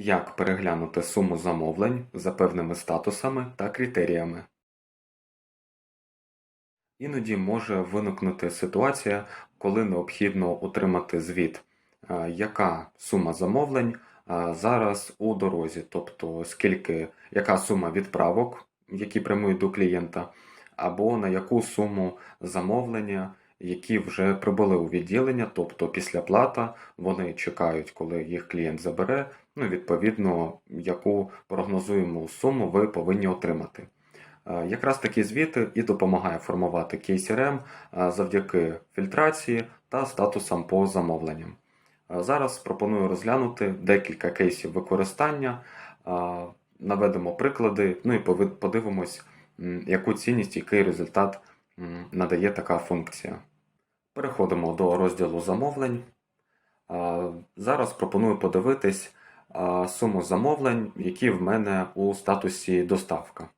Як переглянути суму замовлень за певними статусами та критеріями? Іноді може виникнути ситуація, коли необхідно отримати звіт, е, яка сума замовлень е, зараз у дорозі, тобто скільки, яка сума відправок, які прямують до клієнта, або на яку суму замовлення, які вже прибули у відділення, тобто після плата вони чекають, коли їх клієнт забере, ну, відповідно, яку прогнозуємо суму ви повинні отримати. Е, Якраз такі звіти і допомагає формувати KCRM е, завдяки фільтрації та статусам по замовленням. Е, Зараз пропоную розглянути декілька кейсів використання, наведемо приклади, ну і подивимось, яку цінність, який результат надає така функція. Переходимо до розділу замовлень. Зараз пропоную подивитись суму замовлень, які в мене у статусі доставка.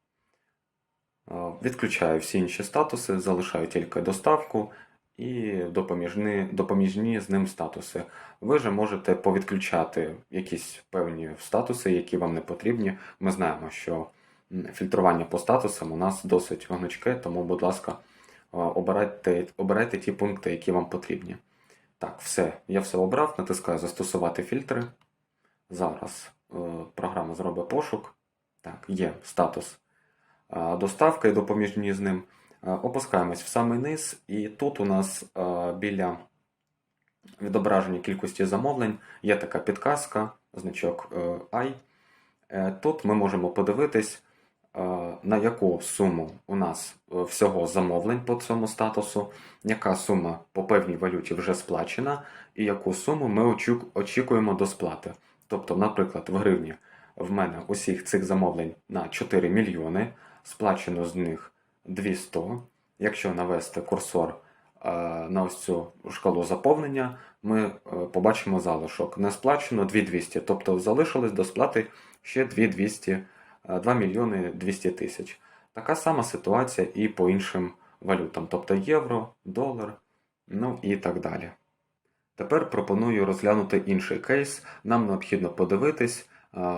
Відключаю всі інші статуси, залишаю тільки доставку і допоміжні, допоміжні з ним статуси. Ви же можете повідключати якісь певні статуси, які вам не потрібні. Ми знаємо, що фільтрування по статусам у нас досить гнучке, тому, будь ласка, обирайте, обирайте ті пункти, які вам потрібні. Так, все, я все обрав, натискаю застосувати фільтри. Зараз е, програма зробить пошук. Так, є статус а, доставка і допоміжні з ним. Опускаємось в самий низ, і тут у нас біля відображення кількості замовлень є така підказка, значок е, I. Е, Тут ми можемо подивитись, е, на яку суму у нас е, всього замовлень по цьому статусу, яка сума по певній валюті вже сплачена, і яку суму ми очікуємо до сплати. Тобто, наприклад, в гривні в мене усіх цих замовлень на 4 мільйони, сплачено з них 200. Якщо навести курсор е, на ось цю шкалу заповнення, ми е, побачимо залишок. Не сплачено 2200, тобто залишилось до сплати ще 2200, е, 2 мільйони 200 тисяч. Така сама ситуація і по іншим валютам, тобто євро, долар, ну і так далі. Тепер пропоную розглянути інший кейс. Нам необхідно подивитись,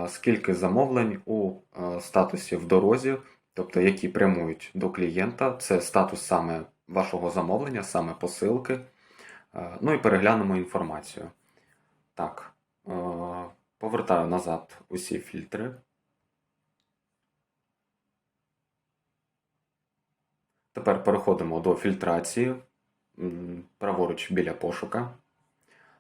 скільки замовлень у статусі в дорозі, тобто які прямують до клієнта. Це статус саме вашого замовлення, саме посилки. Ну і переглянемо інформацію. Так, повертаю назад усі фільтри. Тепер переходимо до фільтрації. Праворуч біля пошука.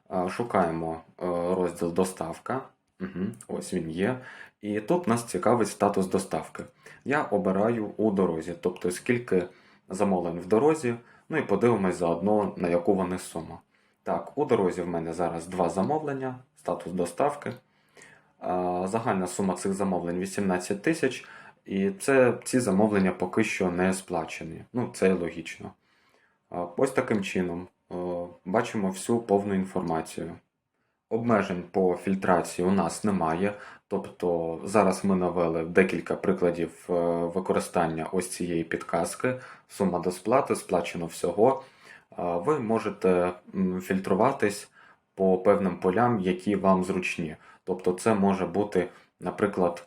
А, Шукаємо е, розділ доставка. Угу, ось він є. І тут нас цікавить статус доставки. Я обираю у дорозі, тобто скільки замовлень в дорозі, ну і подивимось заодно, на яку вони суму. Так, у дорозі в мене зараз два замовлення, статус доставки. Загальна сума цих замовлень 18 тисяч, і це, ці замовлення поки що не сплачені. Ну, це логічно. Ось таким чином е, бачимо всю повну інформацію. Обмежень по фільтрації у нас немає. Тобто зараз ми навели декілька прикладів е, використання ось цієї підказки. Сума до сплати, сплачено всього. Ви можете фільтруватись по певним полям, які вам зручні. Тобто, це може бути, наприклад,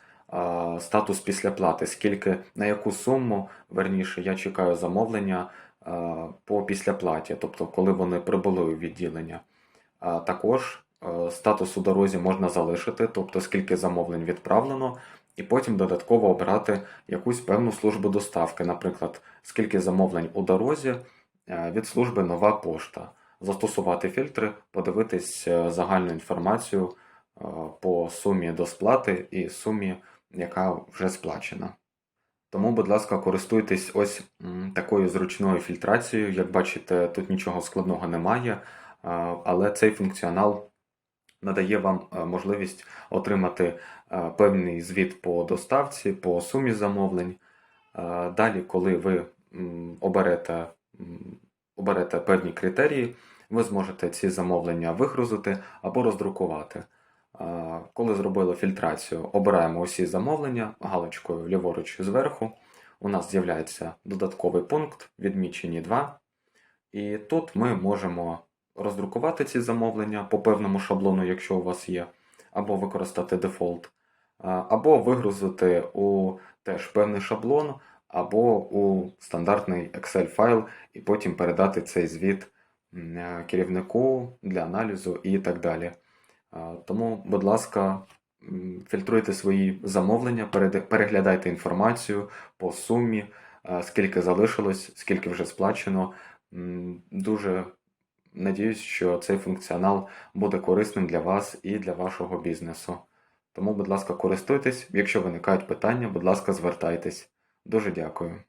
статус після плати, скільки на яку суму, верніше, я чекаю замовлення по післяплаті, тобто коли вони прибули у відділення. Також е, статус у дорозі можна залишити, тобто скільки замовлень відправлено, і потім додатково обрати якусь певну службу доставки, наприклад, скільки замовлень у дорозі е, від служби нова пошта. Застосувати фільтри, подивитись е, загальну інформацію е, по сумі до сплати і сумі, яка вже сплачена. Тому, будь ласка, користуйтесь ось такою зручною фільтрацією. Як бачите, тут нічого складного немає, але цей функціонал надає вам е, можливість отримати е, певний звіт по доставці, по сумі замовлень. Е, Далі, коли ви оберете, оберете певні критерії, ви зможете ці замовлення вигрузити або роздрукувати. Коли зробили фільтрацію, обираємо усі замовлення галочкою ліворуч зверху. У нас з'являється додатковий пункт, відмічені 2. І тут ми можемо роздрукувати ці замовлення по певному шаблону, якщо у вас є, або використати дефолт, або вигрузити у теж певний шаблон, або у стандартний Excel файл, і потім передати цей звіт керівнику для аналізу і так далі. Тому, будь ласка, фільтруйте свої замовлення, переглядайте інформацію по сумі, скільки залишилось, скільки вже сплачено. Дуже надіюсь, що цей функціонал буде корисним для вас і для вашого бізнесу. Тому, будь ласка, користуйтесь. Якщо виникають питання, будь ласка, звертайтесь. Дуже дякую.